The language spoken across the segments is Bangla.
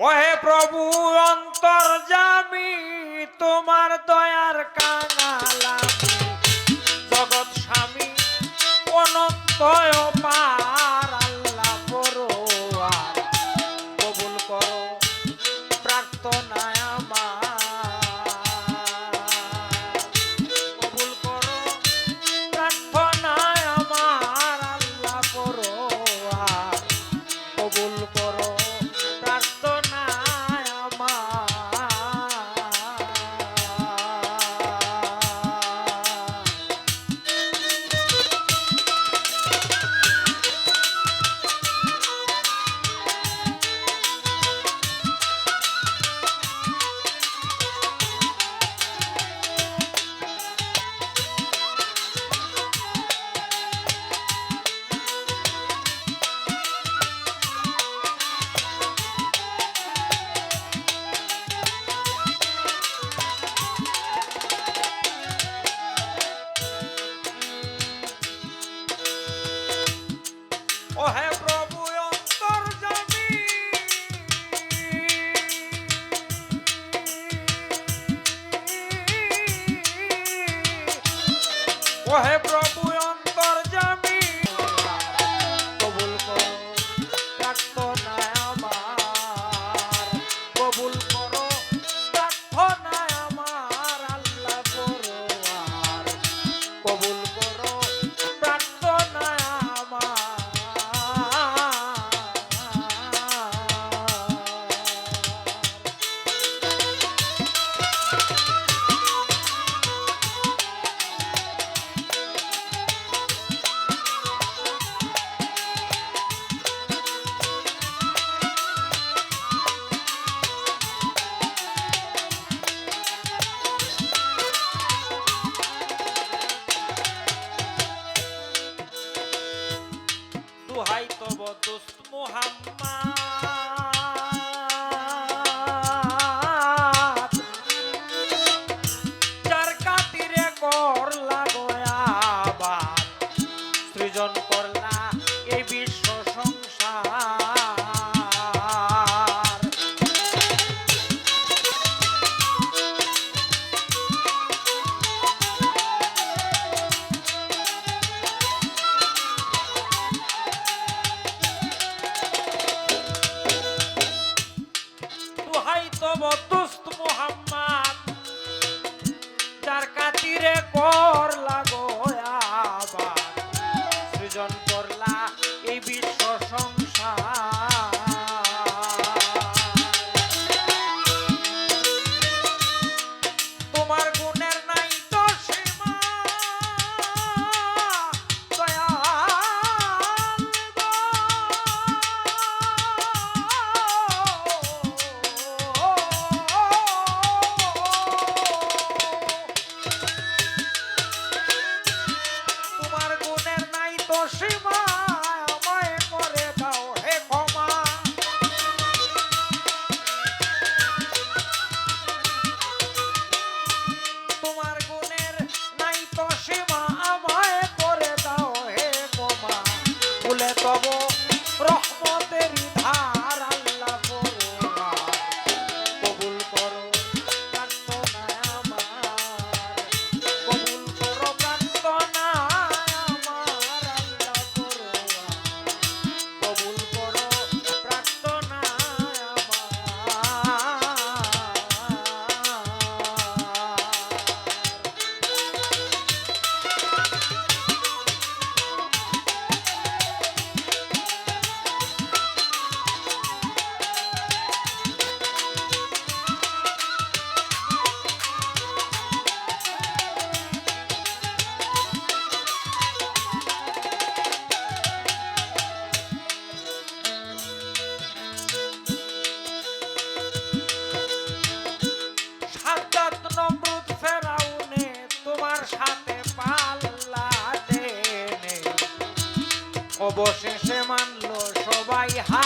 ওহে প্রভু অন্তর্জামি তোমার দয়ার কাঙালা জগৎ স্বামী অনন্ত অবশেষে মানলো সবাই হা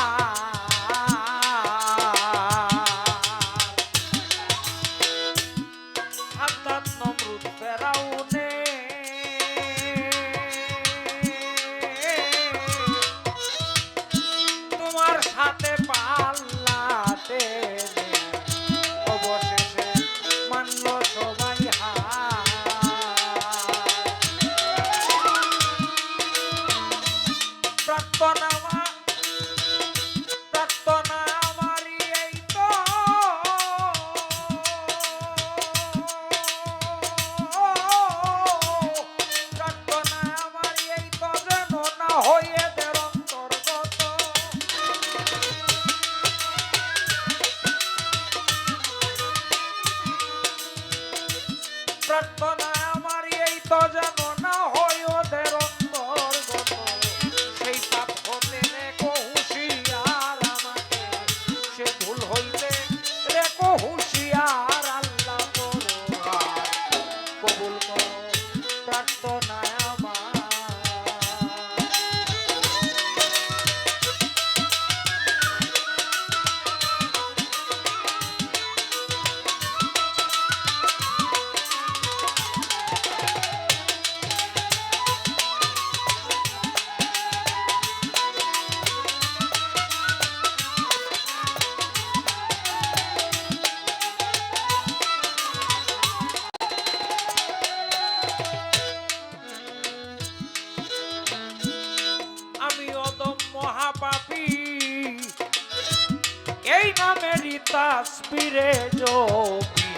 তাসবিরে যোগী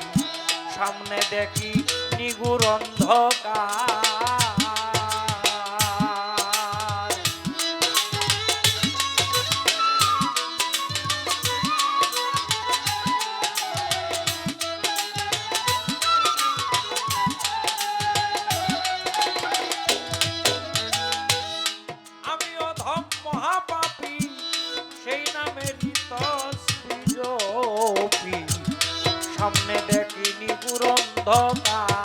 সামনে দেখি নিগুর অন্ধকার। নিগুর